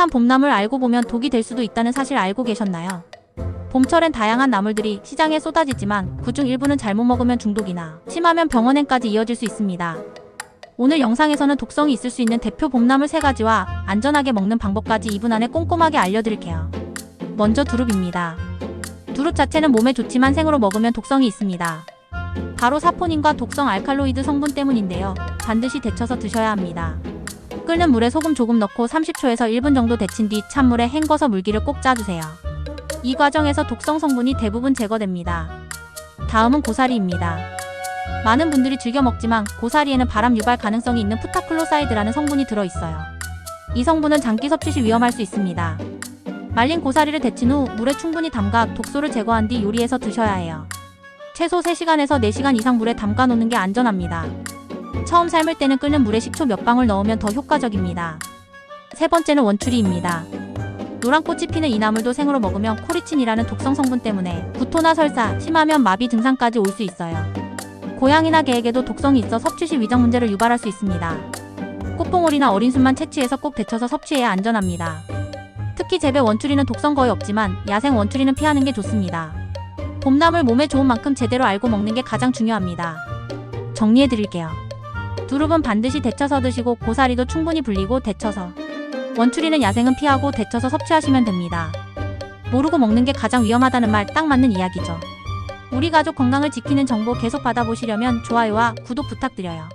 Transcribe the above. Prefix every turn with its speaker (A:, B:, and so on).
A: 풋풋한 봄나물 알고 보면 독이 될 수도 있다는 사실 알고 계셨나요? 봄철엔 다양한 나물들이 시장에 쏟아지지만 그중 일부는 잘못 먹으면 중독이나 심하면 병원행까지 이어질 수 있습니다. 오늘 영상에서는 독성이 있을 수 있는 대표 봄나물 3가지와 안전하게 먹는 방법까지 2분 안에 꼼꼼하게 알려드릴게요. 먼저 두릅입니다. 두릅 자체는 몸에 좋지만 생으로 먹으면 독성이 있습니다. 바로 사포닌과 독성 알칼로이드 성분 때문인데요. 반드시 데쳐서 드셔야 합니다. 끓는 물에 소금 조금 넣고 30초에서 1분 정도 데친 뒤 찬물에 헹궈서 물기를 꼭 짜주세요. 이 과정에서 독성 성분이 대부분 제거됩니다. 다음은 고사리입니다. 많은 분들이 즐겨 먹지만 고사리에는 바람 유발 가능성이 있는 푸타클로사이드라는 성분이 들어있어요. 이 성분은 장기 섭취 시 위험할 수 있습니다. 말린 고사리를 데친 후 물에 충분히 담가 독소를 제거한 뒤 요리해서 드셔야 해요. 최소 3시간에서 4시간 이상 물에 담가 놓는 게 안전합니다. 처음 삶을 때는 끓는 물에 식초 몇 방울 넣으면 더 효과적입니다. 세 번째는 원추리입니다. 노란 꽃이 피는 이 나물도 생으로 먹으면 코리친이라는 독성 성분 때문에 구토나 설사, 심하면 마비 증상까지 올 수 있어요. 고양이나 개에게도 독성이 있어 섭취 시 위장 문제를 유발할 수 있습니다. 꽃봉오리나 어린 순만 채취해서 꼭 데쳐서 섭취해야 안전합니다. 특히 재배 원추리는 독성 거의 없지만 야생 원추리는 피하는 게 좋습니다. 봄나물 몸에 좋은 만큼 제대로 알고 먹는 게 가장 중요합니다. 정리해 드릴게요. 두릅은 반드시 데쳐서 드시고 고사리도 충분히 불리고 데쳐서 원추리는 야생은 피하고 데쳐서 섭취하시면 됩니다. 모르고 먹는 게 가장 위험하다는 말 딱 맞는 이야기죠. 우리 가족 건강을 지키는 정보 계속 받아보시려면 좋아요와 구독 부탁드려요.